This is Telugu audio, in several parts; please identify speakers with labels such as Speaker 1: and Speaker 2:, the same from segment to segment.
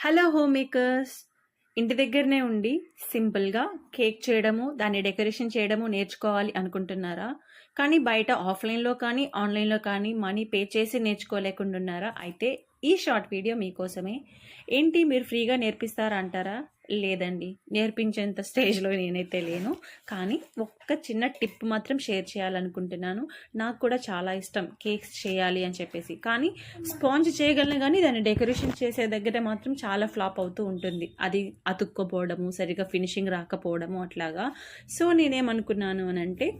Speaker 1: హలో హోమ్ మేకర్స్ ఇంటి దగ్గరనే ఉండి సింపుల్గా కేక్ చేయడము దాన్ని డెకరేషన్ చేయడము నేర్చుకోవాలి అనుకుంటున్నారా? కానీ బయట ఆఫ్లైన్లో కానీ ఆన్లైన్లో కానీ మనీ పే చేసి నేర్చుకోలేకుండా ఉన్నారా అయితే ఈ షార్ట్ వీడియో మీకోసమే. ఏంటి మీరు ఫ్రీగా నేర్పిస్తారా అంటారా? లేదండి. నేర్పించేంత స్టేజ్లో నేనైతే లేను. కానీ ఒక్క చిన్న టిప్ మాత్రం షేర్ చేయాలనుకుంటున్నాను. నాకు కూడా చాలా ఇష్టం కేక్స్ చేయాలి అని చెప్పేసి. కానీ స్పాంజ్ చేయగలను కానీ దాన్ని డెకరేషన్ చేసే దగ్గర మాత్రం చాలా ఫ్లాప్ అవుతూ ఉంటుంది. అది అతుక్కోపోవడము సరిగా ఫినిషింగ్ రాకపోవడము అట్లాగా. సో నేనేమనుకున్నాను అని అంటే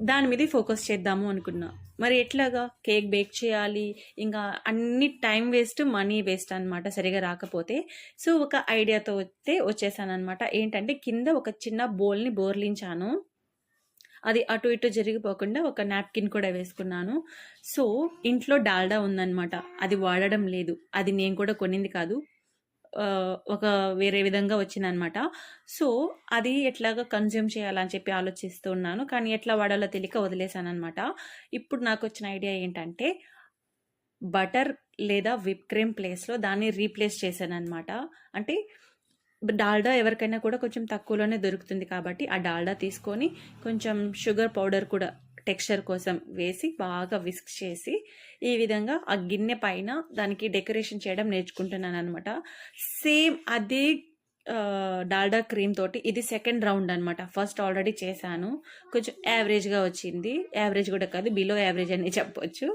Speaker 1: దాని మీద ఫోకస్ చేద్దాము అనుకున్నా. మరి ఎట్లాగా? కేక్ బేక్ చేయాలి. ఇంకా అన్ని టైం వేస్ట్ మనీ వేస్ట్ అనమాట సరిగా రాకపోతే. సో ఒక ఐడియాతో వస్తే వచ్చేసాను అనమాట ఏంటంటే కింద ఒక చిన్న బౌల్ని బోర్లించాను. అది అటు ఇటు జరిగిపోకుండా ఒక నాప్కిన్ కూడా వేసుకున్నాను. సో ఇంట్లో డాల్డా ఉందన్నమాట. అది వాడడం లేదు. అది నేను కూడా కొనింది కాదు. ఒక వేరే విధంగా వచ్చిందనమాట సో అది ఎట్లాగా కన్జ్యూమ్ చేయాలని చెప్పి ఆలోచిస్తూ ఉన్నాను. కానీ ఎట్లా వాడాలో తెలియక వదిలేసాను అనమాట ఇప్పుడు నాకు వచ్చిన ఐడియా ఏంటంటే బటర్ లేదా విప్ క్రీమ్ ప్లేస్లో దాన్ని రీప్లేస్ చేశాను అనమాట అంటే డాల్డా ఎవరికైనా కూడా కొంచెం తక్కువలోనే దొరుకుతుంది కాబట్టి ఆ డాల్డా తీసుకొని కొంచెం షుగర్ పౌడర్ కూడా టెక్స్చర్ కోసం వేసి బాగా విస్క్ చేసి ఈ విధంగా ఆ గిన్నె పైన దానికి డెకరేషన్ చేయడం నేర్చుకుంటున్నాను అనమాట సేమ్ అదే డాల్డా క్రీమ్ తోటి ఇది సెకండ్ రౌండ్ అనమాట ఫస్ట్ ఆల్రెడీ చేశాను. కొంచెం యావరేజ్గా వచ్చింది. యావరేజ్ కూడా కాదు బిలో యావరేజ్ అని చెప్పొచ్చు.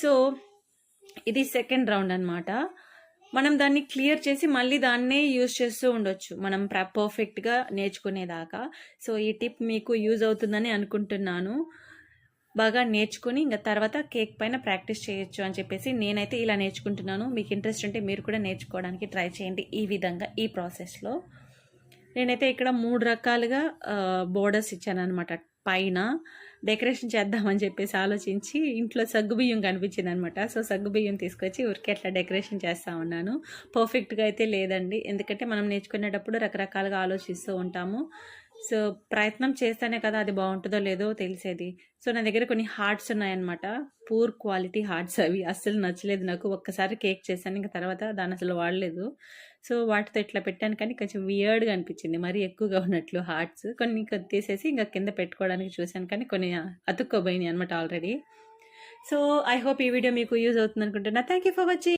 Speaker 1: సో ఇది సెకండ్ రౌండ్ అనమాట మనం దాన్ని క్లియర్ చేసి మళ్ళీ దాన్నే యూజ్ చేస్తూ ఉండొచ్చు. మనం పర్ఫెక్ట్గా నేర్చుకునేదాకా. సో ఈ టిప్ మీకు యూజ్ అవుతుందని అనుకుంటున్నాను. బాగా నేర్చుకుని ఇంకా తర్వాత కేక్ పైన ప్రాక్టీస్ చేయొచ్చు అని చెప్పేసి నేనైతే ఇలా నేర్చుకుంటున్నాను. మీకు ఇంట్రెస్ట్ ఉంటే మీరు కూడా నేర్చుకోవడానికి ట్రై చేయండి ఈ విధంగా ఈ ప్రాసెస్లో. నేనైతే ఇక్కడ మూడు రకాలుగా బోర్డర్స్ ఇచ్చాను అనమాట పైన డెకరేషన్ చేద్దామని చెప్పేసి ఆలోచించి ఇంట్లో సగ్గుబియ్యం కనిపించింది అనమాట సో సగ్గుబియ్యం తీసుకొచ్చి ఊరికే అట్లా డెకరేషన్ చేస్తూ ఉన్నాను. పర్ఫెక్ట్గా అయితే లేదండి. ఎందుకంటే మనం నేర్చుకునేటప్పుడు రకరకాలుగా ఆలోచిస్తూ ఉంటాము. సో ప్రయత్నం చేస్తేనే కదా అది బాగుంటుందో లేదో తెలిసేది. సో నా దగ్గర కొన్ని హార్ట్స్ ఉన్నాయన్నమాట. పూర్ క్వాలిటీ హార్ట్స్ అవి అస్సలు నచ్చలేదు నాకు. ఒక్కసారి కేక్ చేశాను ఇంకా తర్వాత దాని అసలు వాడలేదు. సో వాటితో ఇట్లా పెట్టాను కానీ కొంచెం వియర్డ్గా అనిపించింది. మరీ ఎక్కువగా ఉన్నట్లు హార్ట్స్. కొన్ని తీసేసి ఇంకా కింద పెట్టుకోవడానికి చూశాను కానీ కొన్ని అతుక్కోబోయినాయి అనమాట ఆల్రెడీ. సో ఐ హోప్ ఈ వీడియో మీకు యూజ్ అవుతుంది అనుకుంటున్నా థ్యాంక్ యూ ఫర్ వాచింగ్